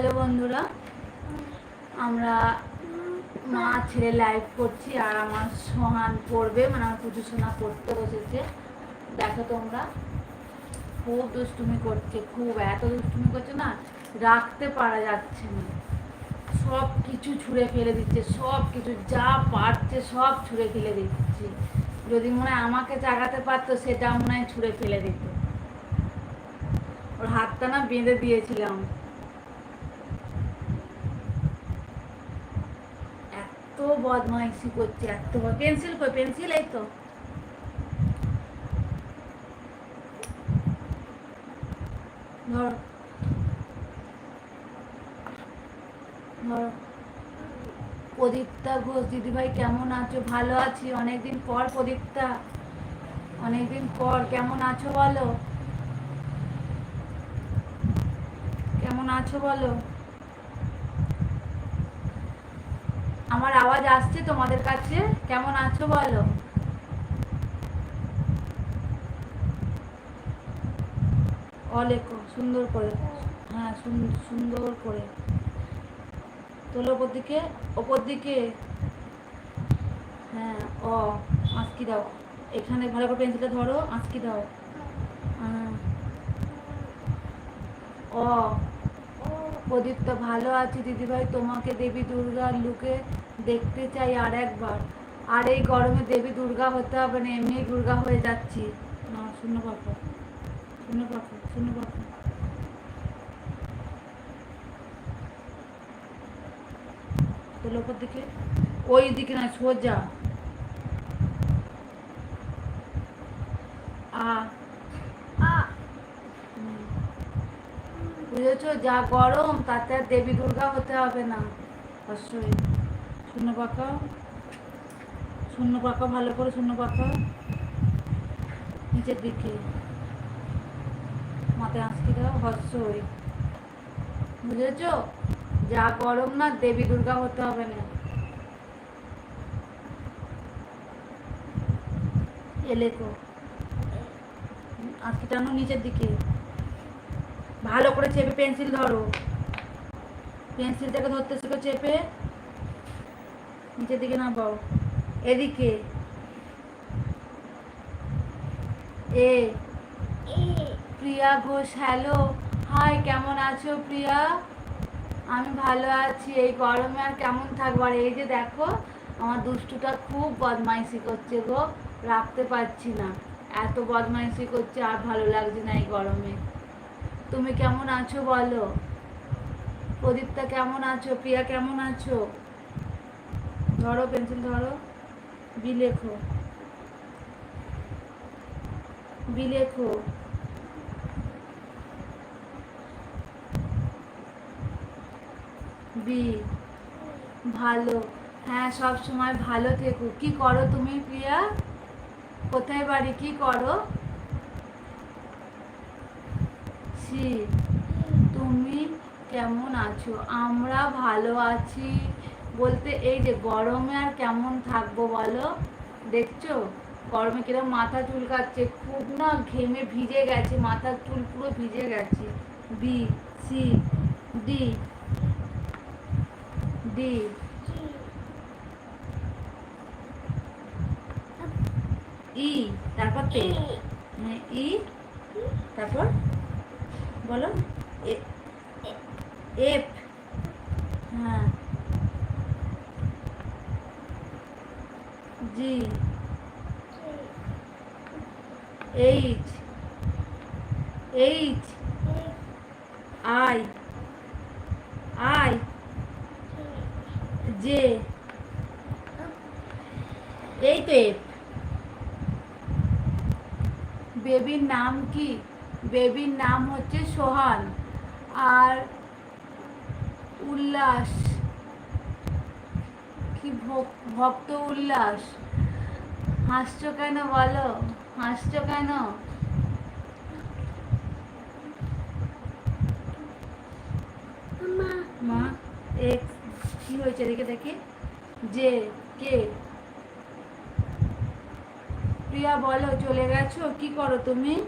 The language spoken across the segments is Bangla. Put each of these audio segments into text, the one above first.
হ্যালো বন্ধুরা, আমরা মা ছেলে লাইভ করছি আর আমার সোহান পড়বে মানে আমার পুজো সোনা পড়তে বসেছে। দেখো তোমরা, খুব দুষ্টুমি করছে, খুব এত দুষ্টুমি করছে না, রাখতে পারা যাচ্ছে না। সব কিছু ছুঁড়ে ফেলে দিচ্ছে, সব কিছু যা পারছে সব ছুঁড়ে ফেলে দিচ্ছে। যদি মনে হয় আমাকে জাগাতে পারতো, সেটা মনে হয় ছুঁড়ে ফেলে দিত। ওর হাতটা না বেঁধে দিয়েছিলাম। এত বদমাইশি করছে, এত পেন্সিল কই, পেন্সিল এই তো। ধরো। ধরো। প্রদীপ্তা ঘোষ, দিদিভাই কেমন আছো? ভালো আছি। অনেকদিন পর প্রদীপ্তা। অনেকদিন পর, কেমন আছো বলো? কেমন আছো বলো? আমার আওয়াজ আসছে তোমাদের কাছে? কেমন আছো বলো? অলেখো সুন্দর করে হ্যাঁ সুন- সুন্দর করে। তোলো ওপর দিকে ওপর দিকে হ্যাঁ অ, আঁচকি দাও। এখানে ভালো করে পেন্সিলটা ধরো, আঁচকি দাও। হ্যাঁ। অ প্রদীপ্ত ভালো আছি, দিদিভাই। তোমাকে দেবী দুর্গার লুকে দেখতে চাই আর একবার আর এই গরমে দেবী দুর্গা হতে হবে না এমনি দুর্গা হয়ে যাচ্ছি। না, শূন্য পাখা শূন্য পাখা তোর ওপর দিকে? ওই দিকে না, সোজা। আ হুম। বুঝেছ যা গরম, তাতে আর দেবী দুর্গা হতে হবে না। অবশ্যই শূন্য পাকা শূন্য পাকা ভালো করে শূন্য পাকা নিচের দিকে। মাথায় আঁচকি দাও, হস্যই। বুঝেছ? যা গরম না, দেবী দুর্গা হতে হবে না। এলেকো আঁচকি টানো নিচের দিকে। ভালো করে চেপে পেন্সিল ধরো। পেন্সিলটাকে ধরতে শেখো চেপে। নিচের দিকে না পাও এদিকে। এ। প্রিয়া ঘোষ, হ্যালো। হাই, কেমন আছো প্রিয়া? আমি ভালো আছি। এই গরমে আর কেমন থাকব? আর এই যে দেখো, আমার দুষ্টুটা খুব বদমাইশি করছে গো। রাখতে পারছি না। এত বদমাইশি করছে, আর ভালো লাগছে না এই গরমে। তুমি কেমন আছো বলো? প্রদীপ্তা কেমন আছো? প্রিয়া কেমন আছো? ধরো, পেন্সিল ধরো। বি লেখো। বি লেখো। বি। ভালো। হ্যাঁ সব সময় ভালো থেকো। কি করো তুমি প্রিয়া? কোথায় বাড়ি? কি করো? সি তুমি কেমন আছো? আমরা ভালো আছি। বলতে, এই যে গরমে আর কেমন থাকব বলো? দেখছ? গরমে কিরম মাথা চুলকাচ্ছে, খুব না ঘেমে ভিজে গেছে, মাথার চুল পুরো ভিজে গেছে। B, C, D D. E, তারপর তে? হ্যাঁ ই, তারপর? বলো? এফ। হ্যাঁ। G. H. H. I. I. J. এই তো এফ। বেবির নাম কি? বেবির নাম হচ্ছে সোহান। আর উল্লাস, কি ভক- ভক্ত উল্লাস। হাসছো কেন বলো? হাসছো কেন? মা এক্স কি হয়েছে এদিকে দেখি। যে, কে? প্রিয়া বলো, চলে গেছো? কি করো তুমি?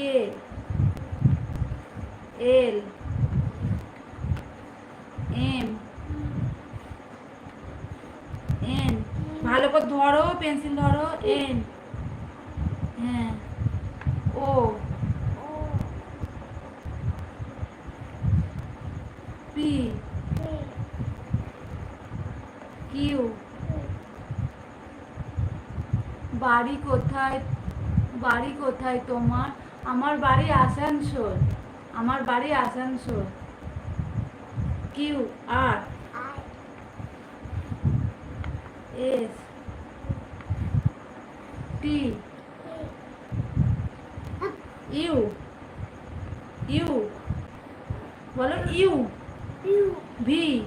কে? এল। এম। এন। ভালো করে ধরো, পেন্সিল ধরো, এন। হ্যাঁ। ও। পি। কিউ। বাড়ি কোথায়? বাড়ি কোথায় তোমার? আমার বাড়ি আসানসোল। আমার বাড়ি Asansol. Q R. S. T. U. U. বলো U. V.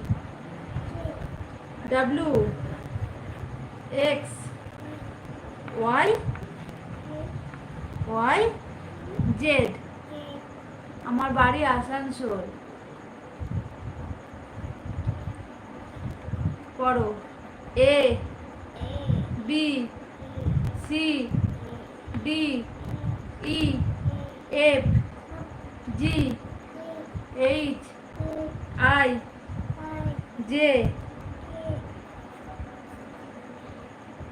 W. X. Y. Y. Z. আমার বাড়ি আসানসোল। পড়ো। A, B, C, D, E, F, G, H, I, J,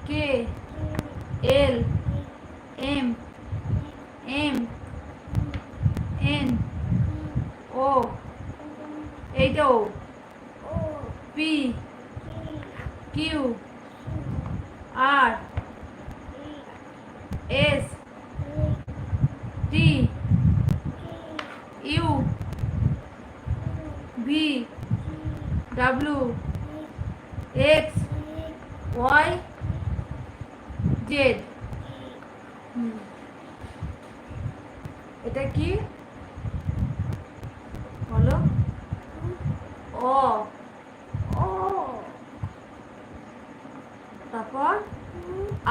K, L M M N O এইটা O P Q R S T U V W X Y Z hmm. এটা কি বলো ও তারপর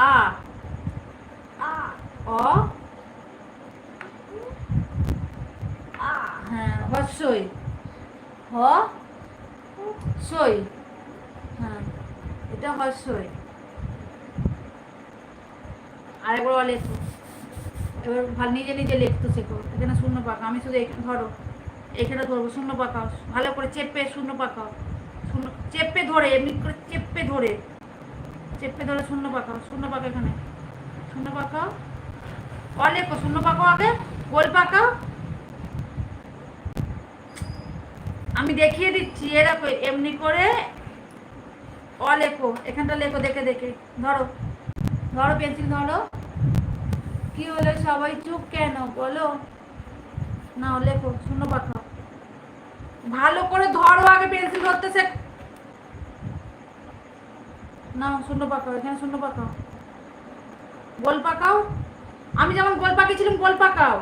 আ অ হ্যাঁ হস্যই হ সই হ্যাঁ এটা হস্যই আরেকবার লেখো এবার ভালো নিজে নিজে লিখতে শেখো এখানে শূন্য পাকা আমি শুধু এখানে ধরো, এখানে ধরবো, শূন্য পাকাও। ভালো করে চেপে শূন্য পাকাও। শূন্য, চেপে ধরে, এমনি করে চেপে ধরে। চেপে ধরে শূন্য পাকাও। শূন্য পাকা এখানে। শূন্য পাকাও। অ লেখো শূন্য পাকাও আগে। গোল পাকাও। আমি দেখিয়ে দিচ্ছি এরকম এমনি করে অ লেখো, এখানটা লেখো, দেখে দেখে। ধরো ধরো পেন্সিল, ধরো। কি হলো সবাই চুপ কেন? বলো। না, লেখো, শূন্য পাখাও ভালো করে ধরো আগে পেন্সিল ধরতে শেখ না, শূন্য পাকাও, এখানে শূন্য পাকাও। গোল পাকাও। আমি যেমন গোল পাকিয়েছিলাম, গোল পাকাও।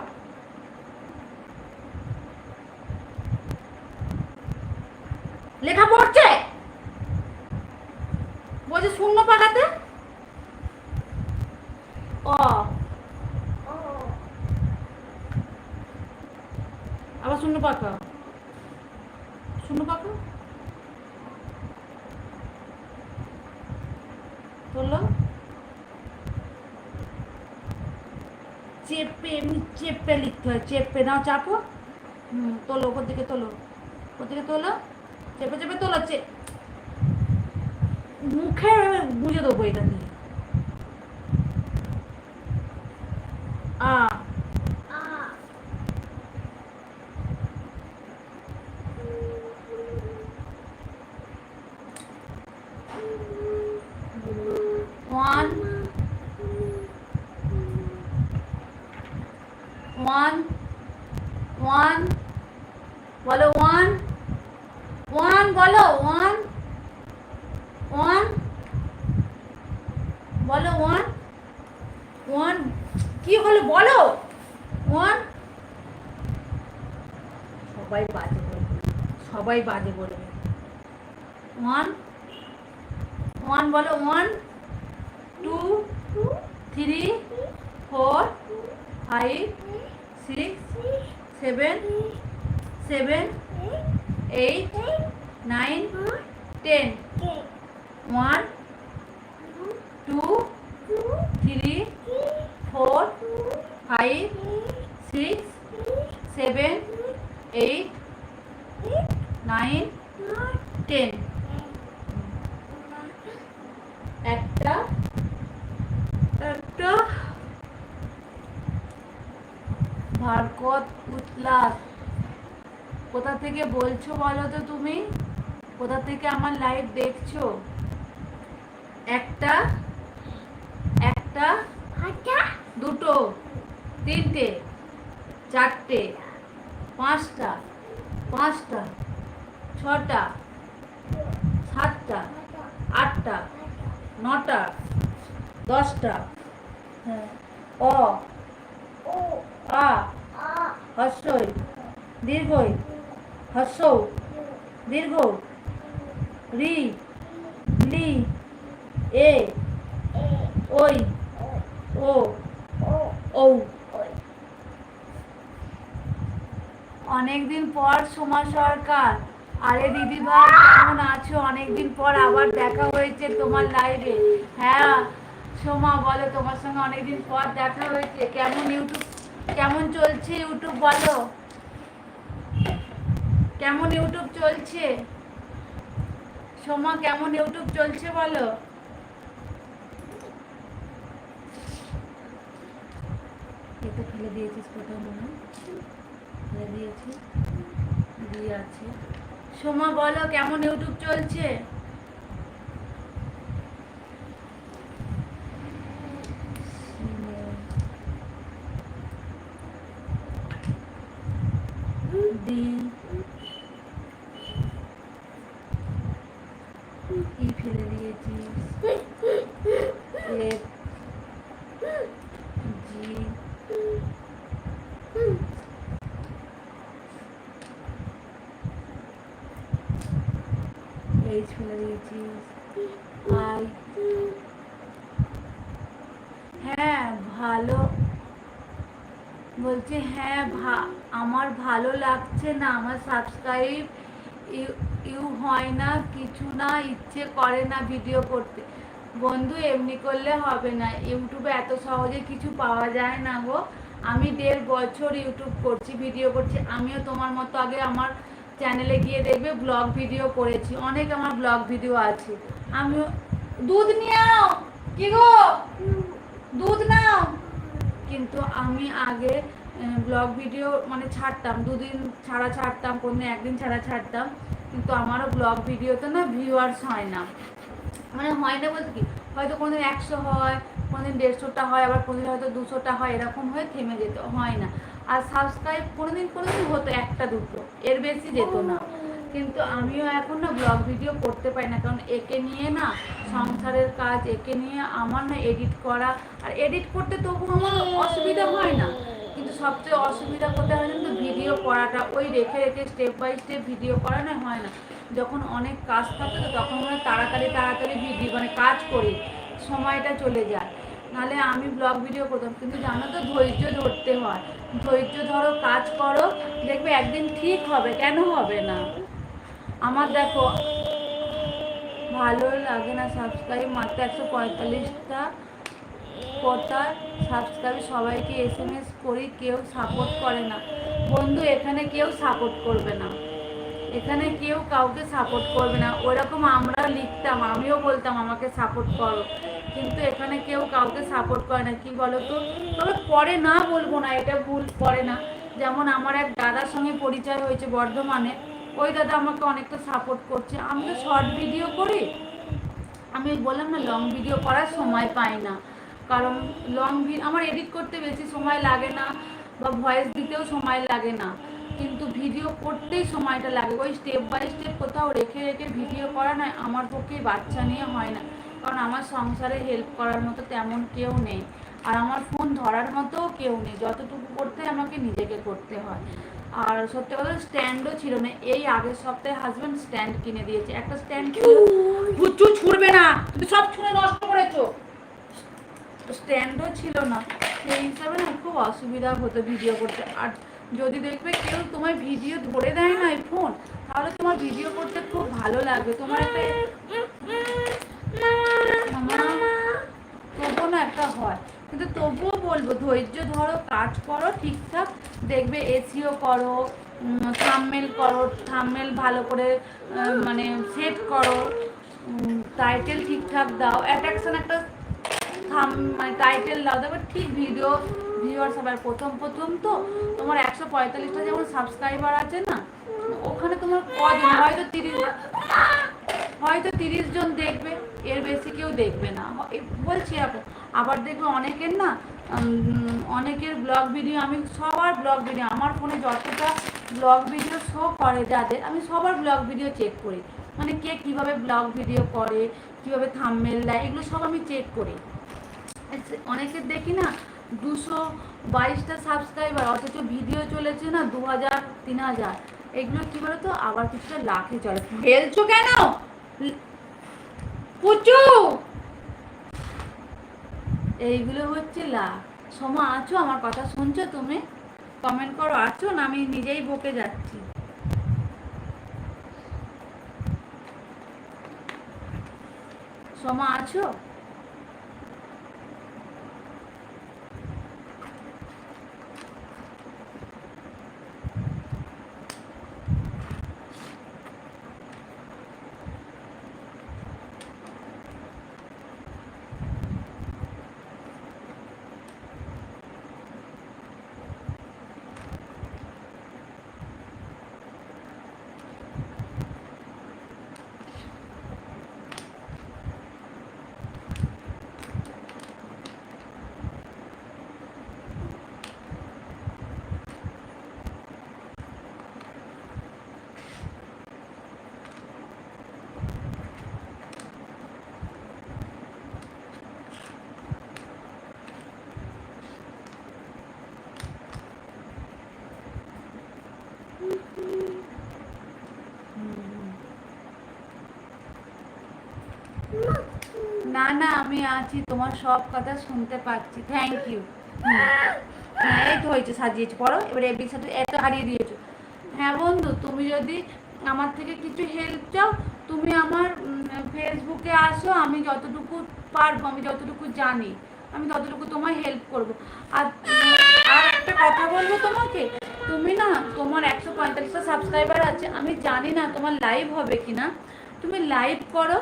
লেখা পড়ছে বলছে শূন্য পাকাতে অ আবার শূন্য পাকা শূন্য পাকা তোলো চেপে এমনি চেপে লিখতে হয়, চেপে নাও চাপো। হুম, তোলো, ওপর দিকে তোলো, ওপর দিকে তোলো, চেপে চেপে তোলো, চে মুখে বুঝে দেবো এটা দিয়ে। আ ওয়ান ওয়ান ওয়ান বলো ওয়ান ওয়ান বলো ওয়ান ওয়ান বলো ওয়ান ওয়ান কি হলো বলো ওয়ান সবাই বাজে বলবে। সবাই বাজে বলবে। ওয়ান ওয়ান বলো one two three four five six seven seven eight nine ten one two three four five six seven eight nine ভারকত উতলাস কোথা থেকে বলছো বলো তো তুমি? কোথা থেকে আমার লাইভ দেখছ? একটা একটা দুটো তিনটে চারটে পাঁচটা পাঁচটা ছটা সাতটা আটটা নটা দশটা। হ্যাঁ। অ। আ দীর্ঘই দীর্ঘ, রি, লি, এ, ওই, ও অনেকদিন পর সোমা সরকার, আরে দিদি ভাই, কেমন আছো? অনেকদিন পর আবার দেখা হয়েছে তোমার লাইভে হ্যাঁ সোমা বলো, তোমার সঙ্গে অনেকদিন পর দেখা হয়েছে। কেমন ইউটিউব কেমন চলছে ইউটিউব বলো? কেমন ইউটিউব চলছে? সোমা, কেমন ইউটিউব চলছে বলো? এটা ফেলে দিয়েছিস কোথাও মনে হয়? দিয়েছি। দিয়ে আছে। সোমা বলো, কেমন ইউটিউব চলছে? ডি ই ফেলে দিয়েছিস এফ জি এইচ ফেলে দিয়েছিস আই হ্যাঁ ভালো বলছে হ্যাঁ ভা- আমার লাগছে না, আমার সাবস্ক্রাইব ইউ হয় না, কিছু না, ইচ্ছে করে না ভিডিও করতে। বন্ধু, এমনি করলে হবে না। ইউটিউবে এত সহজে কিছু পাওয়া যায় না গো। আমি দেড় বছর ইউটিউব করছি ভিডিও করছি। আমিও তোমার মতো আগে আমার চ্যানেলে গিয়ে দেখবে ব্লগ ভিডিও করেছি। অনেক আমার ব্লগ ভিডিও আছে। আমিও, দুধ নিয়ে আও। কি গো? দুধ নাও। কিন্তু আমি আগে ব্লগ ভিডিও মানে ছাড়তাম, দুদিন ছাড়া ছাড়তাম, কোনদিন একদিন ছাড়া ছাড়তাম, কিন্তু আমারও ব্লগ ভিডিওতে না ভিউয়ার্স হয় না। মানে হয় না বলতে কি, হয়তো কোনোদিন একশো হয়, কোনোদিন দেড়শোটা হয়, আবার কোনোদিন হয়তো দুশোটা হয়, এরকম হয়ে থেমে যেত, হয় না। আর সাবস্ক্রাইব কোনোদিন কোনোদিন হতো একটা দুটো, এর বেশি যেত না। কিন্তু আমিও এখন না ব্লগ ভিডিও করতে পারি না, কারণ একে নিয়ে না সংসারের কাজ, একে নিয়ে আমার না এডিট করা, আর এডিট করতে তবু আমার অসুবিধা হয় না। কিন্তু সবচেয়ে অসুবিধা কোথায় হয় কিন্তু ভিডিও করাটা। ওই রেখে রেখে স্টেপ বাই স্টেপ ভিডিও করানো হয় না। যখন অনেক কাজ থাকে তো তখন মানে তাড়াতাড়ি তাড়াতাড়ি ভিডিও মানে কাজ করি। সময়টা চলে যায়। নাহলে আমি ব্লগ ভিডিও করতাম। কিন্তু জানো তো, ধৈর্য ধরতে হয়। ধৈর্য ধরো, কাজ করো, দেখবে একদিন ঠিক হবে। কেন হবে না? আমার দেখো, ভালো লাগে না সাবস্ক্রাইব মাত্র একশো পঁয়তাল্লিশটা। কথা সাবস্ক্রাইব সবাইকে এস এম এস করি, কেউ সাপোর্ট করে না। বন্ধু, এখানে কেউ সাপোর্ট করবে না। এখানে কেউ কাউকে সাপোর্ট করবে না। ওরকম আমরা লিখতাম, আমিও বলতাম, আমাকে সাপোর্ট করো। কিন্তু এখানে কেউ কাউকে সাপোর্ট করে না। কি বলো তো তবে করে না বলব না, এটা ভুল করে না। যেমন আমার এক দাদার সঙ্গে পরিচয় হয়েছে বর্ধমানে। ওই দাদা আমাকে অনেকটা সাপোর্ট করছে। আমি তো শর্ট ভিডিও করি। আমি বললাম না লং ভিডিও করার সময় পাই না। কারণ লং আমার এডিট করতে বেশি সময় লাগে না বা ভয়েস দিতেও সময় লাগে না। কিন্তু ভিডিও করতেই সময়টা লাগে। ওই স্টেপ বাই স্টেপ কোথাও রেখে রেখে ভিডিও করা নয় আমার পক্ষে বাচ্চা নিয়ে হয় না। কারণ আমার সংসারে হেল্প করার মতো তেমন কেউ নেই। আর আমার ফোন ধরার মতোও কেউ নেই। যতটুকু করতে আমাকে নিজেকে করতে হয়। আর সত্যি কথা স্ট্যান্ডও ছিল না। এই আগের সপ্তাহে হাজব্যান্ড স্ট্যান্ড কিনে দিয়েছে। একটা স্ট্যান্ড বুচ্চু ছুড়বে না। তুমি সব ছুঁড়ে নষ্ট করেছ। স্ট্যান্ডও ছিল না। সেই হিসাবে না খুব অসুবিধা হতো ভিডিও করতে। আর যদি দেখবে কেউ তোমার ভিডিও ধরে দেয় না এই ফোন তাহলে তোমার ভিডিও করতে খুব ভালো লাগবে। তোমার তবুও না একটা হয়। কিন্তু তবুও বলব, ধৈর্য ধরো, কাজ করো, ঠিকঠাক। দেখবে এসিও করো থামমেল করো থামমেল ভালো করে মানে সেট করো। টাইটেল ঠিকঠাক দাও। অ্যাট্রাকশন একটা থাম মানে টাইটেল দাও। তারপর ঠিক ভিডিও ভিউয়ার্স হবে আর প্রথম প্রথম তো তোমার একশো পঁয়তাল্লিশটা যেমন সাবস্ক্রাইবার আছে না, ওখানে তোমার কজন? হয়তো তিরিশ হয়তো তিরিশ জন দেখবে, এর বেশি কেউ দেখবে না। বলছি এখন আবার দেখবে অনেকের না অনেকের ব্লগ ভিডিও আমি সবার ব্লগ ভিডিও আমার ফোনে যতটা ব্লগ ভিডিও শো করে যাদের, আমি সবার ব্লগ ভিডিও চেক করি। মানে কে কীভাবে ব্লগ ভিডিও করে, কীভাবে থাম্বনেল দেয়, এগুলো সব আমি চেক করি। অনেকের দেখি না দুশো বাইশটা সাবস্ক্রাইবার অথচ ভিডিও চলেছে না দু হাজার, তিন হাজার। এগুলো কি বলতো? আবার কিছুটা লাখে চলে। ফেলছো কেন? পুচু এইগুলো হচ্ছে লাখ। সময় আছো? আমার কথা শুনছো তুমি? কমেন্ট করো, আছো না? আমি নিজেই বকে যাচ্ছি। সময় আছো? না না, আমি আছি, তোমার সব কথা শুনতে পাচ্ছি। থ্যাংক ইউ হ্যাঁ এই তো হয়েছে, সাজিয়েছি। পড়ো, এবারে এবির সাথে এত হারিয়ে দিয়েছ। হ্যাঁ বন্ধু, তুমি যদি আমার থেকে কিছু হেল্প চাও, তুমি আমার ফেসবুকে আসো, আমি যতটুকু পারব, আমি যতটুকু জানি, আমি ততটুকু তোমায় হেল্প করব। আর আর একটা কথা বলব তোমাকে, তুমি না, তোমার একশো পঁয়তাল্লিশটা সাবস্ক্রাইবার আছে, আমি জানি না তোমার লাইভ হবে কি না তুমি লাইভ করো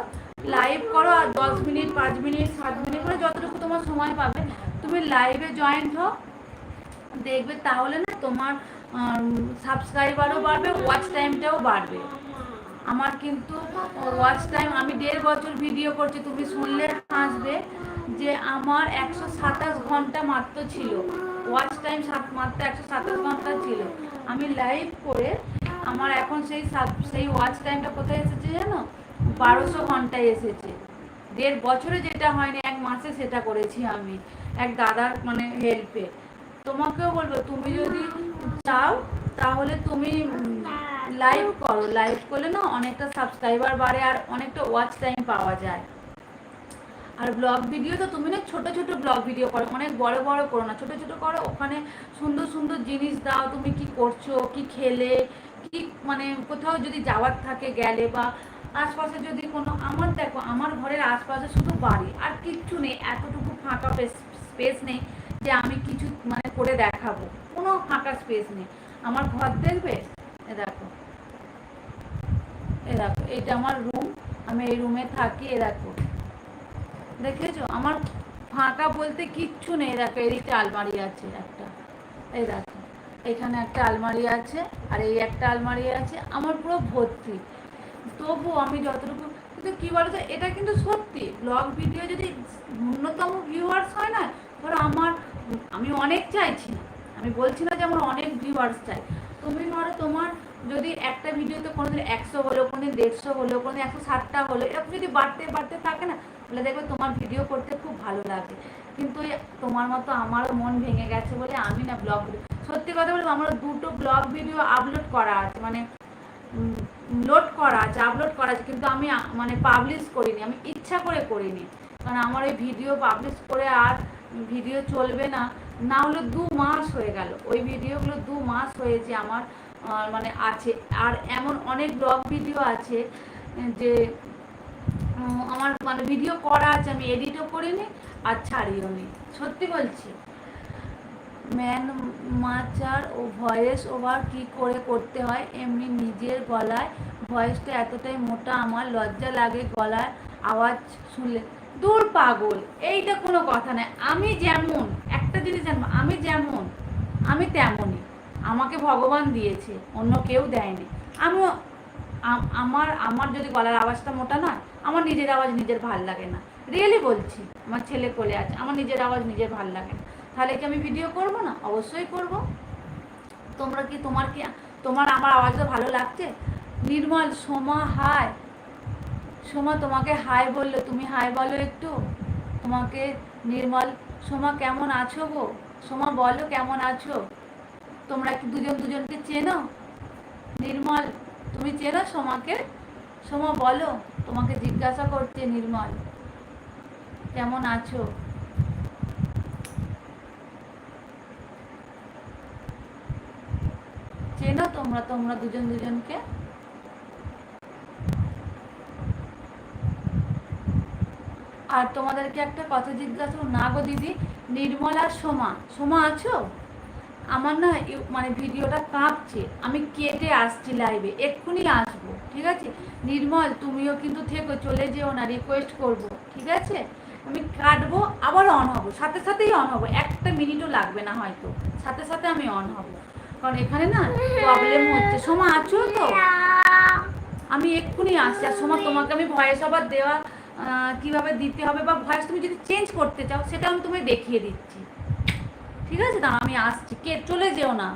লাইভ করো আর দশ মিনিট, পাঁচ মিনিট, সাত মিনিট করে যতটুকু তোমার সময় পাবে, তুমি লাইভে জয়েন্ট হও। দেখবে তাহলে না তোমার সাবস্ক্রাইবারও বাড়বে ওয়াচ টাইমটাও বাড়বে। আমার কিন্তু ওয়াচ টাইম আমি দেড় বছর ভিডিও করছি, তুমি শুনলে হাসবে যে আমার একশো সাতাশ ঘণ্টা মাত্র ছিল। ওয়াচ টাইম সাত, মাত্র একশো সাতাশ ঘণ্টা ছিল। আমি লাইভ করে আমার এখন সেই সেই ওয়াচ টাইমটা কোথায় এসেছে জানো? বারোশো ঘন্টায় এসেছে। দেড় বছরে যেটা হয়নি, এক মাসে সেটা করেছি আমি, এক দাদার মানে হেল্পে তোমাকেও বলব, তুমি যদি চাও, তাহলে তুমি লাইভ করো। লাইভ করলে না অনেকটা সাবস্ক্রাইবার বাড়ে আর অনেকটা ওয়াচ টাইম পাওয়া যায়। আর ব্লগ ভিডিও তো তুমি না ছোট ছোট ব্লগ ভিডিও করো, অনেক বড় বড় করো না। ছোট ছোট করো, ওখানে সুন্দর সুন্দর জিনিস দাও, তুমি কি করছ, কি খেলে, কি মানে কোথাও যদি যাওয়ার থাকে গেলে বা আশপাশে যদি কোনো, আমার দেখো, আমার ঘরের আশপাশে শুধু বাড়ি, আর কিচ্ছু নেই, এতটুকু ফাঁকা স্পেস নেই যে আমি কিছু মানে করে দেখাবো। কোনো ফাঁকা স্পেস নেই। আমার ঘর দেখবে? এ দেখো। এ দেখো এটা আমার রুম আমি এই রুমে থাকি, এ দেখো। দেখেছ? আমার ফাঁকা বলতে কিচ্ছু নেই দেখো এদিকে আলমারি আছে একটা। এই দেখো, এখানে একটা আলমারি আছে, আর এই একটা আলমারি আছে, আমার পুরো ভর্তি। তবু আমি যতটুকু, কিন্তু কী বলতো, এটা কিন্তু সত্যি। ব্লগ ভিডিও যদি ন্যূনতম ভিউয়ার্স হয় না, ধরো আমার, আমি অনেক চাইছি আমি বলছি না যে আমার অনেক ভিউয়ার্স চাই। তুমি ধরো তোমার যদি একটা ভিডিওতে কোনোদিন একশো হলো, কোনোদিন দেড়শো হলো, কোনোদিন একশো ষাটটা হলো, এরকম যদি বাড়তে বাড়তে থাকে না, তাহলে দেখবে তোমার ভিডিও করতে খুব ভালো লাগে। কিন্তু তোমার মতো আমারও মন ভেঙে গেছে বলে আমি না ব্লগ সত্যি কথা বলব আমার দুটো ব্লগ ভিডিও আপলোড করা আছে। মানে লোড করা আছে আপলোড করা আছে কিন্তু আমি মানে পাবলিশ করিনি, আমি ইচ্ছা করে করিনি। কারণ আমার ওই ভিডিও পাবলিশ করে আর ভিডিও চলবে না। না হলে দু মাস হয়ে গেল। ওই ভিডিওগুলো দু মাস হয়েছে আমার মানে আছে। আর এমন অনেক ব্লগ ভিডিও আছে, যে আমার মানে ভিডিও করা আছে, আমি এডিটও করিনি আর ছাড়িও নি। সত্যি বলছি। ম্যান মাচার ও ভয়েস ওভার কি করে করতে হয়? এমনি নিজের গলায়। ভয়েসটা এতটাই মোটা, আমার লজ্জা লাগে গলায় আওয়াজ শুনলে। দূর পাগল, এইটা কোনো কথা নয়। আমি যেমন, একটা জিনিস জানব, আমি যেমন, আমি তেমনই। আমাকে ভগবান দিয়েছে, অন্য কেউ দেয়নি। আমি, আমার আমার যদি গলার আওয়াজটা মোটা নয় আমার নিজের আওয়াজ নিজের ভালো লাগে না। রিয়েলি বলছি, আমার ছেলে কোলে আছে, আমার নিজের আওয়াজ নিজের ভালো লাগে না। তাহলে কি আমি ভিডিও করব না? অবশ্যই করব। তোমরা কি তোমার কি, তোমার আমার আওয়াজটা ভালো লাগছে? নির্মল, সোমা হায় সোমা তোমাকে হাই বলল। তুমি হাই বলো একটু। তোমাকে নির্মল, সোমা কেমন আছো গো? সোমা বলো কেমন আছো? তোমরা কি দুজন দুজনকে চেনো? নির্মল, তুমি চেনো সোমাকে? সোমা বলো, তোমাকে জিজ্ঞাসা করছে নির্মল, কেমন আছো? চেনো তোমরা তোমরা দুজন দুজনকে। আর তোমাদেরকে একটা কথা জিজ্ঞাসা না গো দিদি, নির্মল সোমা সোমা আছো? আমার না মানে ভিডিওটা কাঁপছে, আমি কেটে আসছি লাইভে এক্ষুনি আসব, ঠিক আছে? নির্মল, তুমিও কিন্তু থেকো, চলে যেও না রিকোয়েস্ট করব, ঠিক আছে? আমি কাটবো, আবার অন হব, সাথে সাথেই অন হব, একটা মিনিটও লাগবে না হয়তো, সাথে সাথে আমি অন হব। কারণ এখানে না প্রবলেম হচ্ছে। সোমা, আছো তো? আমি এক্ষুনি আসছি। আর সময় তোমাকে আমি ভয়েস ওভার দেওয়া কীভাবে দিতে হবে বা ভয়েস তুমি যদি চেঞ্জ করতে চাও, সেটা আমি তোমায় দেখিয়ে দিচ্ছি। ঠিক আছে? তা আমি আসছি। কে? চলে যেও না।